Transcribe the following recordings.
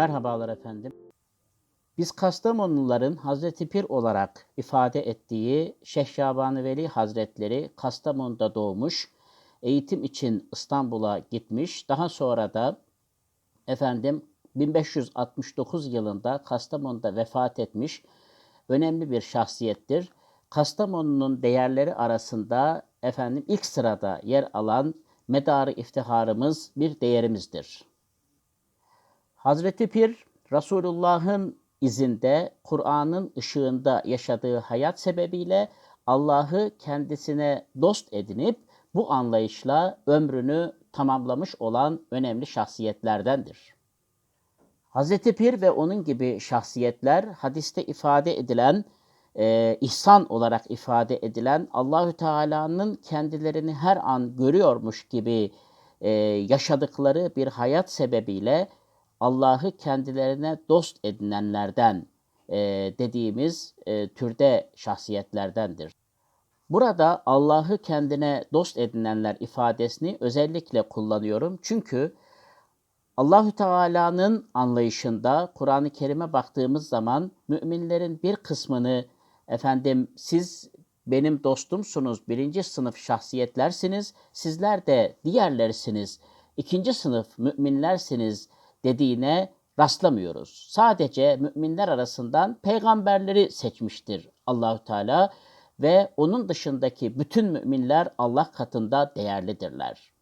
Merhabalar efendim. Biz Kastamonluların Hazreti Pir olarak ifade ettiği Şeyh Şaban Veli Hazretleri Kastamonu'da doğmuş, eğitim için İstanbul'a gitmiş. Daha sonra da efendim 1569 yılında Kastamonu'da vefat etmiş önemli bir şahsiyettir. Kastamonu'nun değerleri arasında efendim ilk sırada yer alan medarı iftiharımız bir değerimizdir. Hazreti Pir Resulullah'ın izinde, Kur'an'ın ışığında yaşadığı hayat sebebiyle Allah'ı kendisine dost edinip bu anlayışla ömrünü tamamlamış olan önemli şahsiyetlerdendir. Hazreti Pir ve onun gibi şahsiyetler hadiste ifade edilen e, ihsan olarak ifade edilen Allahü Teala'nın kendilerini her an görüyormuş gibi e, yaşadıkları bir hayat sebebiyle Allah'ı kendilerine dost edinenlerden e, dediğimiz e, türde şahsiyetlerdendir. Burada Allah'ı kendine dost edinenler ifadesini özellikle kullanıyorum. Çünkü Allahü Teala'nın anlayışında Kur'an-ı Kerim'e baktığımız zaman müminlerin bir kısmını efendim siz benim dostumsunuz, birinci sınıf şahsiyetlersiniz, sizler de diğerlersiniz, ikinci sınıf müminlersiniz dediğine rastlamıyoruz. Sadece müminler arasından peygamberleri seçmiştir Allahü Teala ve onun dışındaki bütün müminler Allah katında değerlidirler.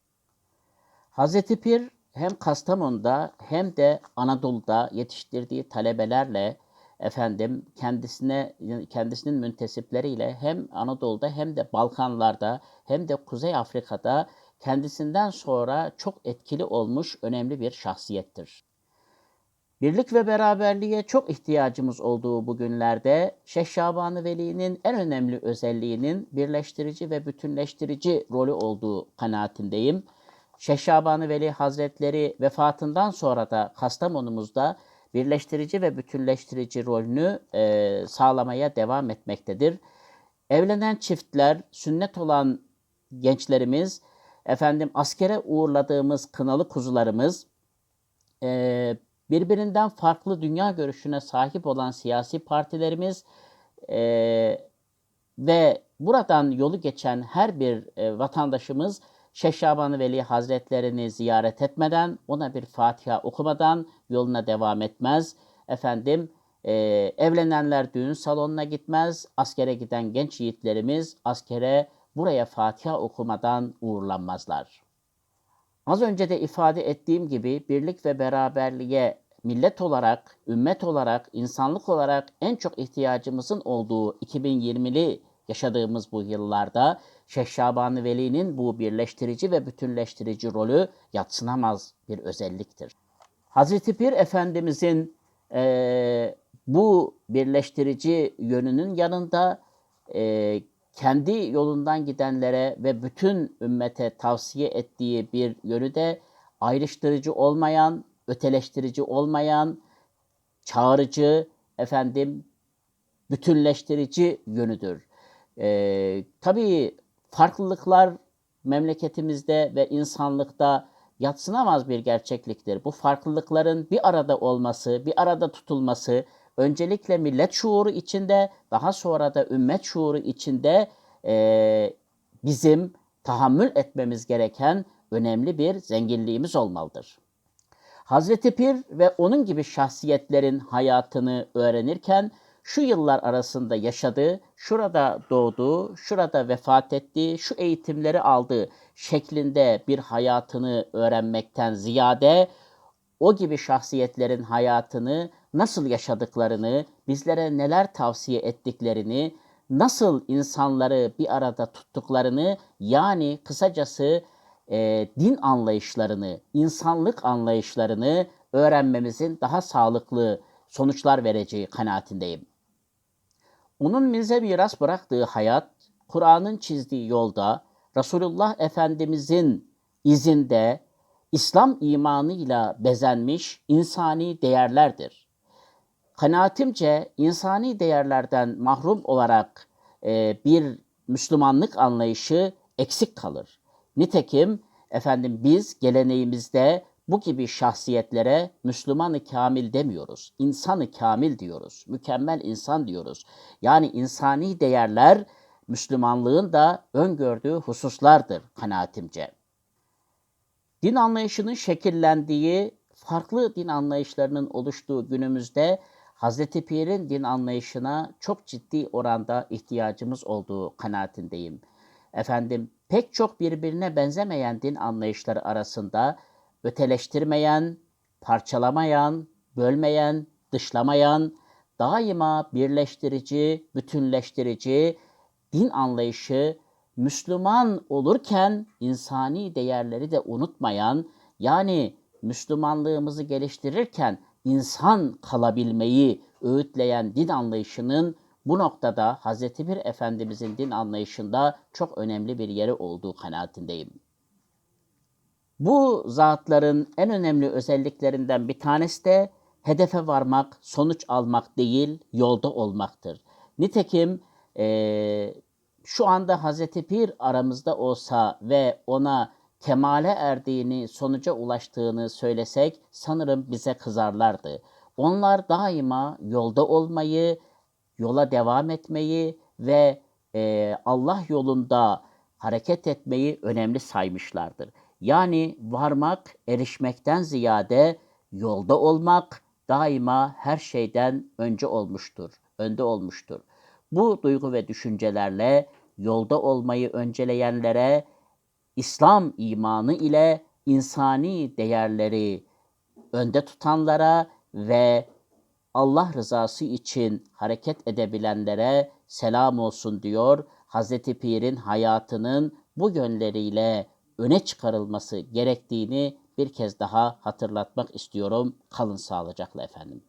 Hazreti Pir hem Kastamonu'da hem de Anadolu'da yetiştirdiği talebelerle efendim kendisine kendisinin müntesipleriyle hem Anadolu'da hem de Balkanlarda hem de Kuzey Afrika'da kendisinden sonra çok etkili olmuş önemli bir şahsiyettir. Birlik ve beraberliğe çok ihtiyacımız olduğu bu günlerde Şeyh Şaban Veli'nin en önemli özelliğinin birleştirici ve bütünleştirici rolü olduğu kanaatindeyim. Şeyh Şaban Veli Hazretleri vefatından sonra da Kastamonumuzda birleştirici ve bütünleştirici rolünü e, sağlamaya devam etmektedir. Evlenen çiftler, sünnet olan gençlerimiz, efendim askere uğurladığımız kınalı kuzularımız, e, birbirinden farklı dünya görüşüne sahip olan siyasi partilerimiz e, ve buradan yolu geçen her bir e, vatandaşımız Şeyh Şaban Veli Hazretlerini ziyaret etmeden, ona bir Fatiha okumadan yoluna devam etmez. Efendim, e, evlenenler düğün salonuna gitmez. Askere giden genç yiğitlerimiz askere buraya Fatiha okumadan uğurlanmazlar. Az önce de ifade ettiğim gibi birlik ve beraberliğe millet olarak, ümmet olarak, insanlık olarak en çok ihtiyacımızın olduğu 2020'li yaşadığımız bu yıllarda Şeyh Şaban Veli'nin bu birleştirici ve bütünleştirici rolü yatsınamaz bir özelliktir. Hazreti Pir Efendimizin e, bu birleştirici yönünün yanında e, kendi yolundan gidenlere ve bütün ümmete tavsiye ettiği bir yönü de ayrıştırıcı olmayan, öteleştirici olmayan, çağrıcı, efendim bütünleştirici yönüdür. Ee, tabii farklılıklar memleketimizde ve insanlıkta yatsınamaz bir gerçekliktir. Bu farklılıkların bir arada olması, bir arada tutulması, öncelikle millet şuuru içinde, daha sonra da ümmet şuuru içinde e, bizim tahammül etmemiz gereken önemli bir zenginliğimiz olmalıdır. Hazreti Pir ve onun gibi şahsiyetlerin hayatını öğrenirken şu yıllar arasında yaşadığı, şurada doğduğu, şurada vefat ettiği, şu eğitimleri aldığı şeklinde bir hayatını öğrenmekten ziyade o gibi şahsiyetlerin hayatını nasıl yaşadıklarını, bizlere neler tavsiye ettiklerini, nasıl insanları bir arada tuttuklarını yani kısacası e, din anlayışlarını, insanlık anlayışlarını öğrenmemizin daha sağlıklı sonuçlar vereceği kanaatindeyim. Onun bize miras bıraktığı hayat, Kur'an'ın çizdiği yolda, Resulullah Efendimizin izinde, İslam imanıyla bezenmiş insani değerlerdir. Kanaatimce insani değerlerden mahrum olarak e, bir Müslümanlık anlayışı eksik kalır. Nitekim efendim biz geleneğimizde bu gibi şahsiyetlere Müslüman-ı kamil demiyoruz. İnsan-ı kamil diyoruz. Mükemmel insan diyoruz. Yani insani değerler Müslümanlığın da öngördüğü hususlardır kanaatimce. Din anlayışının şekillendiği, farklı din anlayışlarının oluştuğu günümüzde Hazreti Pir'in din anlayışına çok ciddi oranda ihtiyacımız olduğu kanaatindeyim. Efendim pek çok birbirine benzemeyen din anlayışları arasında öteleştirmeyen, parçalamayan, bölmeyen, dışlamayan, daima birleştirici, bütünleştirici din anlayışı Müslüman olurken insani değerleri de unutmayan, yani Müslümanlığımızı geliştirirken insan kalabilmeyi öğütleyen din anlayışının bu noktada Hz. Bir Efendimizin din anlayışında çok önemli bir yeri olduğu kanaatindeyim. Bu zatların en önemli özelliklerinden bir tanesi de hedefe varmak, sonuç almak değil, yolda olmaktır. Nitekim e, şu anda Hazreti Pir aramızda olsa ve ona kemale erdiğini, sonuca ulaştığını söylesek sanırım bize kızarlardı. Onlar daima yolda olmayı, yola devam etmeyi ve e, Allah yolunda hareket etmeyi önemli saymışlardır. Yani varmak, erişmekten ziyade yolda olmak daima her şeyden önce olmuştur, önde olmuştur. Bu duygu ve düşüncelerle yolda olmayı önceleyenlere İslam imanı ile insani değerleri önde tutanlara ve Allah rızası için hareket edebilenlere selam olsun diyor. Hazreti Pir'in hayatının bu yönleriyle öne çıkarılması gerektiğini bir kez daha hatırlatmak istiyorum. Kalın sağlıcakla efendim.